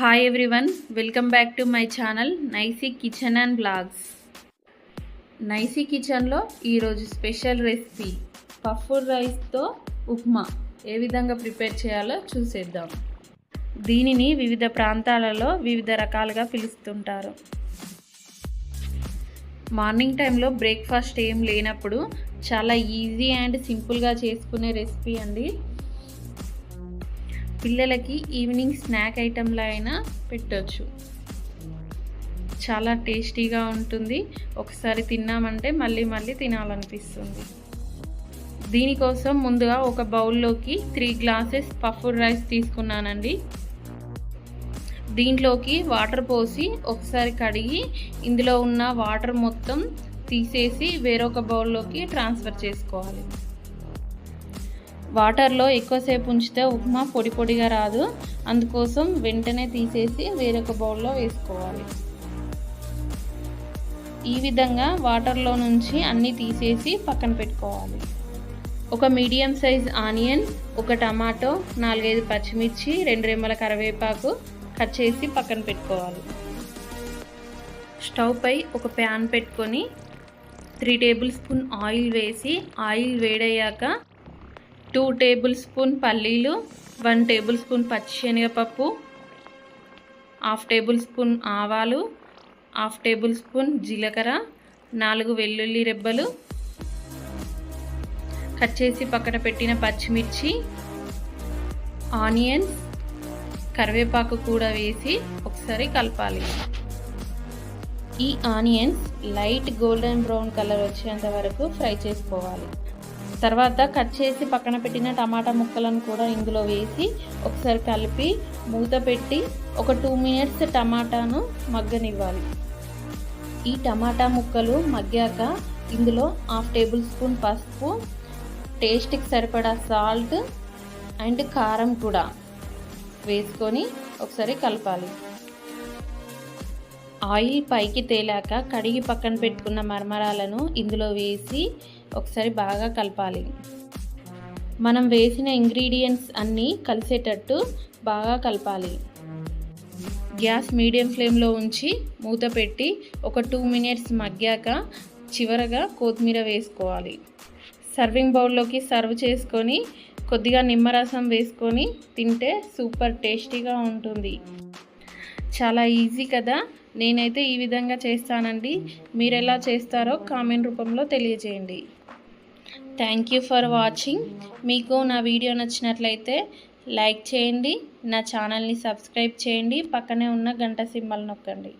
Hi everyone welcome back to my channel Naisy kitchen and blogs Naisy కిచెన్లో ఈరోజు special recipe పఫ్ఫుడ్ రైస్తో ఉప్మా. ఏ విధంగా prepare చేయాలో చూసేద్దాం. దీనిని వివిధ ప్రాంతాలలో వివిధ రకాలుగా పిలుస్తుంటారు. మార్నింగ్ టైంలో బ్రేక్ఫాస్ట్ ఏం లేనప్పుడు చాలా ఈజీ అండ్ సింపుల్గా చేసుకునే రెసిపీ అండి. పిల్లలకి ఈవినింగ్ స్నాక్ ఐటెంలో అయినా పెట్టచ్చు. చాలా టేస్టీగా ఉంటుంది. ఒకసారి తిన్నామంటే మళ్ళీ మళ్ళీ తినాలనిపిస్తుంది. దీనికోసం ముందుగా ఒక బౌల్లోకి త్రీ గ్లాసెస్ పఫ్ఫుడ్ రైస్ తీసుకున్నానండి. దీంట్లోకి వాటర్ పోసి ఒకసారి కడిగి ఇందులో ఉన్న వాటర్ మొత్తం తీసేసి వేరొక బౌల్లోకి ట్రాన్స్ఫర్ చేసుకోవాలి. వాటర్లో ఎక్కువసేపు ఉంచితే ఉప్మా పొడి పొడిగా రాదు. అందుకోసం వెంటనే తీసేసి వేరొక బౌల్లో వేసుకోవాలి. ఈ విధంగా వాటర్లో నుంచి అన్నీ తీసేసి పక్కన పెట్టుకోవాలి. ఒక మీడియం సైజ్ ఆనియన్ ఒక టమాటో నాలుగైదు పచ్చిమిర్చి రెండు రెమ్మల కరివేపాకు కట్ చేసి పక్కన పెట్టుకోవాలి. స్టవ్ పై ఒక ప్యాన్ పెట్టుకొని త్రీ టేబుల్ స్పూన్ ఆయిల్ వేసి ఆయిల్ వేడయ్యాక టూ టేబుల్ స్పూన్ పల్లీలు వన్ టేబుల్ స్పూన్ పచ్చిశనగపప్పు హాఫ్ టేబుల్ స్పూన్ ఆవాలు హాఫ్ టేబుల్ స్పూన్ జీలకర్ర నాలుగు వెల్లుల్లి రెబ్బలు. కట్ చేసి పక్కన పెట్టిన పచ్చిమిర్చి ఆనియన్స్ కరివేపాకు కూడా వేసి ఒకసారి కలపాలి. ఈ onions light golden brown colour వచ్చేంత వరకు ఫ్రై చేసుకోవాలి. తర్వాత కట్ చేసి పక్కన పెట్టిన టమాటా ముక్కలను కూడా ఇందులో వేసి ఒకసారి కలిపి మూత పెట్టి ఒక టూ మినిట్స్ టమాటాను మగ్గనివ్వాలి. ఈ టమాటా ముక్కలు మగ్గాక ఇందులో హాఫ్ టేబుల్ స్పూన్ పసుపు టేస్ట్కి సరిపడా సాల్ట్ అండ్ కారం కూడా వేసుకొని ఒకసారి కలపాలి. ఆయిల్ పైకి తేలాక కడిగి పక్కన పెట్టుకున్న మరమరాలను ఇందులో వేసి ఒకసారి బాగా కలపాలి. మనం వేసిన ఇంగ్రీడియంట్స్ అన్నీ కలిసేటట్టు బాగా కలపాలి. గ్యాస్ మీడియం ఫ్లేమ్లో ఉంచి మూత పెట్టి ఒక టూ మినిట్స్ మగ్గాక చివరగా కొత్తిమీర వేసుకోవాలి. సర్వింగ్ బౌల్లోకి సర్వ్ చేసుకొని కొద్దిగా నిమ్మరసం వేసుకొని తింటే సూపర్ టేస్టీగా ఉంటుంది. చాలా ఈజీ కదా? నేనైతే ఈ విధంగా చేస్తానండి. మీరు ఎలా చేస్తారో కామెంట్ రూపంలో తెలియజేయండి. థ్యాంక్ యూ ఫర్ వాచింగ్ మీకు నా వీడియో నచ్చినట్లయితే లైక్ చేయండి. నా ఛానల్ని సబ్స్క్రైబ్ చేయండి. పక్కనే ఉన్న గంట సింబల్ నొక్కండి.